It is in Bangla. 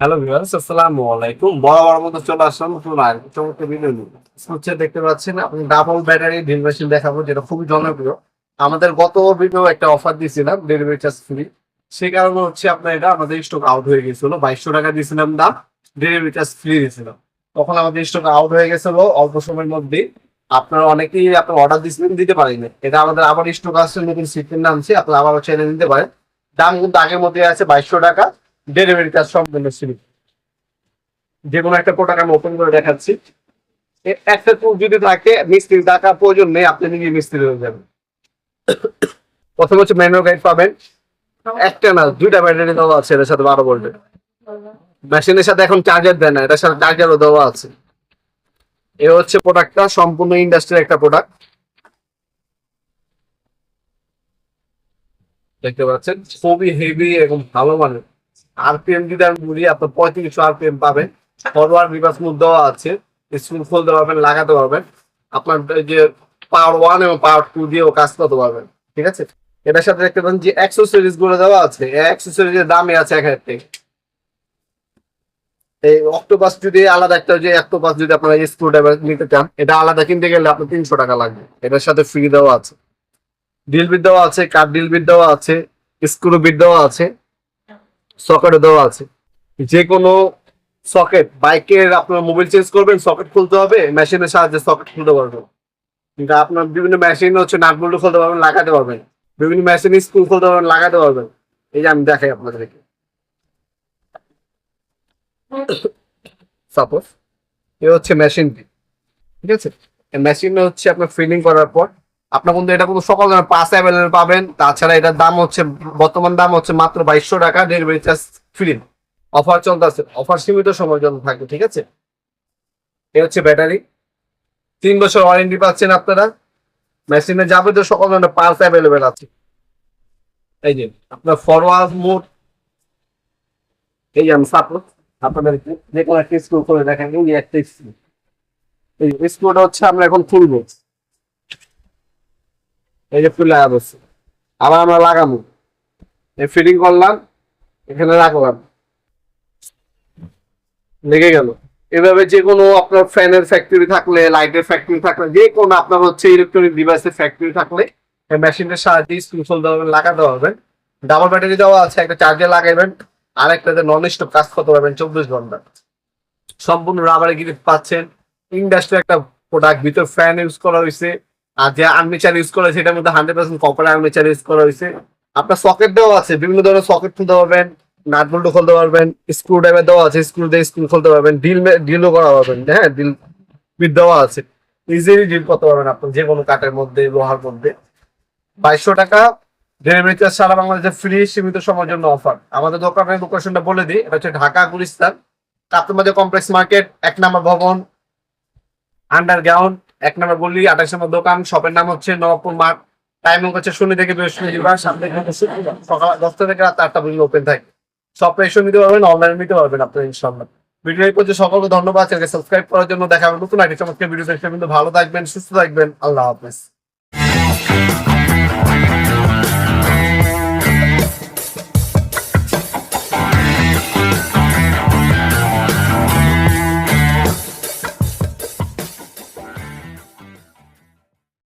হ্যালো ভিউয়ার্স আসসালামু আলাইকুম বড় মতো চলে আসলাম আর চমৎকার ভিডিও হচ্ছে দেখতে পাচ্ছেন, আপনি ডাবল ব্যাটারি ড্রিল মেশিন দেখাবো, যেটা খুবই জনপ্রিয়। আমাদের গত ভিডিও একটা অফার দিয়েছিলাম ডেলিভারি চার্জ ফ্রি সেই কারণে হচ্ছে আপনার এটা আমাদের স্টক আউট হয়ে গেছিল। বাইশশো টাকা দিয়েছিলাম দাম ডেলিভারি চার্জ ফ্রি দিয়েছিলাম। তখন আমাদের স্টক আউট হয়ে গেছিল অল্প সময়ের মধ্যেই। আপনারা অনেকেই আপনার অর্ডার দিয়েছিলেন, দিতে পারেনি এটা আমাদের আবার স্টক আসছে, নতুন সিস্টেম নামছে, আপনারা আবারও ছেড়ে নিতে পারেন। দাম কিন্তু আগের মধ্যে আছে, বাইশশো টাকা। ডেলিভারি চার্জ সম্পূর্ণ ফ্রি যে কোনো একটা প্রোডাক্ট আমি ওপেন করে দেখাচ্ছি। একটা টুল যদি থাকে মিস্ত্রি টাকা প্রয়োজন নেই, আপনি নিজে মিস্ত্রি হয়ে যাবেন। প্রথমে হচ্ছে ম্যানুয়াল গাইড পাবেন। একটা না, দুইটা ব্যাটারি দেওয়া আছে, এটার সাথে বারো ভোল্টের মেশিনের সাথে এখন চার্জার দেয় না, এটার সাথে চার্জারও দেওয়া আছে। এ হচ্ছে প্রোডাক্টটা সম্পূর্ণ ইন্ডাস্ট্রির একটা প্রোডাক্ট দেখতে পাচ্ছেন? খুবই হেভি এবং ভালো মানের। আরপিএম যদি আমি বলি আপনার পঁয়ত্রিশশো আরপিএম পাবেন। ফরওয়ার্ড রিভার্স মুভ দেওয়া আছে। স্ক্রু খুলতে পারবেন, লাগাতে পারবেন। আপনার যে পাওয়ার ওয়ান এবং পাওয়ার টু দিয়েও কাজ করতে পারবেন। ঠিক আছে? এটার সাথে দেখতে পাচ্ছেন যে অ্যাক্সেসরিজগুলো দেওয়া আছে। অ্যাক্সেসরিজ এর দামই আছে এক হাজার টাকা। এই অক্টোপাস যদি আলাদা একটা যে অক্টোপাস যদি আপনারা স্ক্রু ড্রাইভার নিতে চান, এটা আলাদা কিনতে গেলে আপনার তিনশো টাকা লাগবে। এটার সাথে ফ্রি দেওয়া আছে। ডিল বিট দেওয়া আছে কার ডিল বিট দেওয়া আছে স্ক্রু বিট দেওয়া আছে। সকেটও দেওয়া আছে। যে কোনো সকেট বাইকের আপনার মোবাইল চেঞ্জ করবেন সকেট খুলতে হবে মেশিনের সাহায্যে সকেট খুলতে পারবেন। কিন্তু আপনার বিভিন্ন মেশিন হচ্ছে নাট বল্টু খুলতে পারবেন, লাগাতে পারবেন। বিভিন্ন মেশিন স্কুল খুলতে পারবেন, লাগাতে পারবেন। এই যে আমি দেখাই আপনাদেরকে। সাপোজ এ হচ্ছে মেশিনটি ঠিক আছে? মেশিন হচ্ছে আপনার ফিলিং করার পর আপনার বন্ধু, এটা কোনো সকল ধরনের পাস অ্যাভেলেবল পাবেন। তাছাড়া এটার দাম হচ্ছে, বর্তমান দাম হচ্ছে মাত্র বাইশশো টাকা ডেলিভারি চার্জ ফ্রি অফার চলতেছে অফার সীমিত সময়ের জন্য থাকবে, ঠিক আছে? এ হচ্ছে ব্যাটারি তিন বছর ওয়ারেন্টি পাচ্ছেন আপনারা। মেশিনে যাবতীয় সকল ধরনের পার্টস অ্যাভেলেবেল আছে। এই যে, আপনার ফরওয়ার্ড মোড এই যে আমি সাপোজ আপনাদেরকে যে কোনো একটা স্ক্রু করে দেখেন, এই একটা স্ক্রু এই স্ক্রুটা হচ্ছে আমরা এখন খুলবো। এই যে ফুল লাগা আবার আমরা লাগাবো। এই ফিটিং করলাম, এখানে রাখলাম। লেগে গেল। এভাবে যে কোনো আপনার ফ্যানের ফ্যাক্টরি থাকলে লাইটের ফ্যাক্টরি থাকলে যে কোনো আপনার হচ্ছে ইলেকট্রনিক ডিভাইসের ফ্যাক্টরি থাকলে, এই মেশিনের সাহায্যে স্ক্রু পারবেন লাগাতে পারবেন ডাবল ব্যাটারি দেওয়া আছে, একটা চার্জার লাগাইবেন, আর একটাতে নন স্টপ কাজ করতে পারবেন চব্বিশ ঘণ্টা। সম্পূর্ণ রাবারের গ্রিপ পাচ্ছেন। ইন্ডাস্ট্রি একটা প্রোডাক্ট ভিতর ফ্যান ইউজ করা হয়েছে আর যে আর্মিচার ইউজ করা হয়েছে, এটার মধ্যে hundred percent copper armature use করা হয়েছে। আপনার সকেট দেওয়া আছে, বিভিন্ন ধরনের সকেট খুলতে পারবেন, নাট বল্টু খুলতে পারবেন স্ক্রু ড্রাইভার দেওয়া আছে স্ক্রু দিয়ে স্ক্রু খুলতে পারবেন ডিল ডিলও করা পারবেন হ্যাঁ ডিল বিট দেওয়া আছে। ইজিলি ডিল করতে পারবেন আপনি যে কোনো কাঠের মধ্যে, লোহার মধ্যে। বাইশশো টাকা ডেলিভারি চার্জ সারা বাংলাদেশে ফ্রি সীমিত সময়ের জন্য অফার আমাদের দোকানের লোকেশনটা বলে দিই, এটা হচ্ছে ঢাকা, গুলিস্তান। কাপ্তমাজা কমপ্লেক্স মার্কেট এক নম্বর ভবন আন্ডারগ্রাউন্ড এক নম্বর বললি, আঠাশ নম্বর দোকান, শপের নাম হচ্ছে নবাবপুর মার্ট। টাইম হচ্ছে শনি থেকে বৃহস্পতিবার সকাল দশটা থেকে রাত আটটা পর্যন্ত ওপেন থাকে শপে এসে নিতে পারবেন অনলাইনে নিতে পারবেন আপনার ইনশাল্লাহ ভিডিও পর্যন্ত, সকলকে ধন্যবাদ। সাবস্ক্রাইব করার জন্য দেখা হবে নতুন আইটি চমৎকার ভিডিও দেখতে। কিন্তু ভালো থাকবেন, সুস্থ থাকবেন। আল্লাহ হাফেজ।